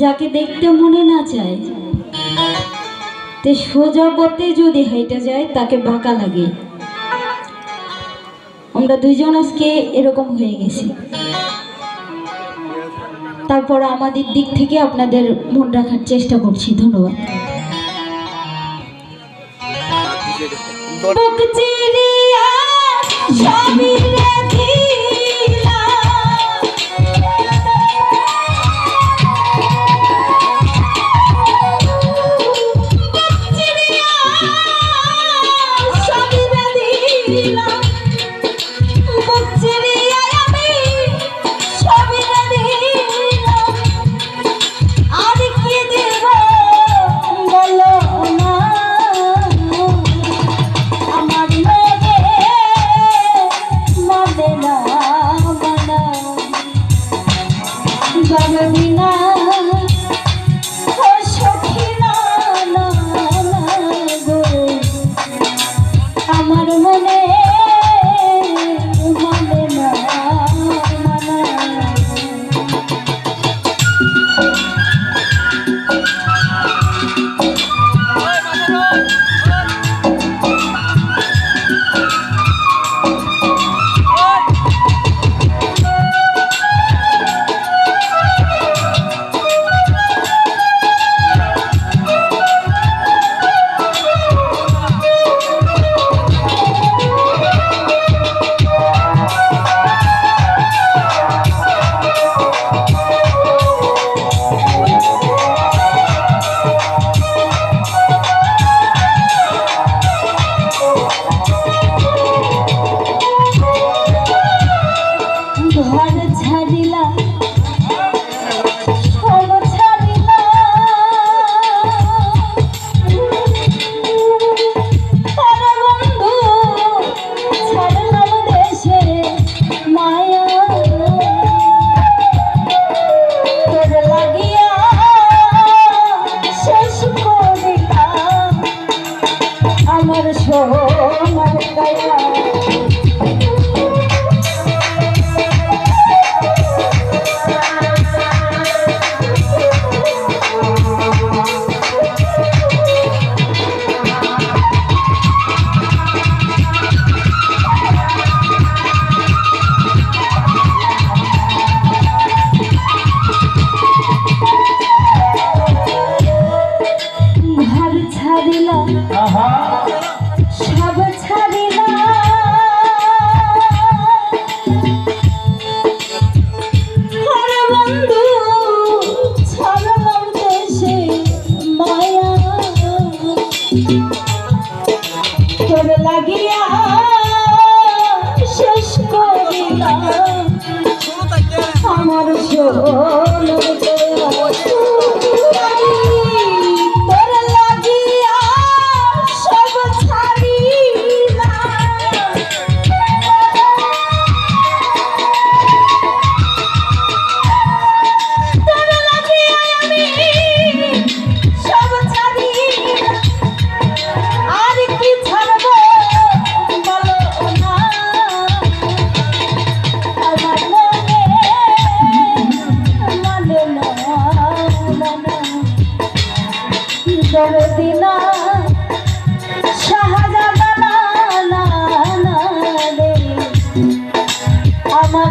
যাকে দেখতে মনে না চায় তে সোজা পথে যদি হেঁটে যায় তাকে বাঁকা লাগে। আমরা দুইজন আজকে এরকম হয়ে গেছি। তারপর আমাদের দিক থেকে আপনাদের মন রাখার চেষ্টা করছি। ধন্যবাদ। সবই heavy ছাড়িলা। সব ছাড়িলা। বন্ধু ছাড়লাম দেশে মায়া। তোর লাগিয়া শেষ করিলা আমার সোনার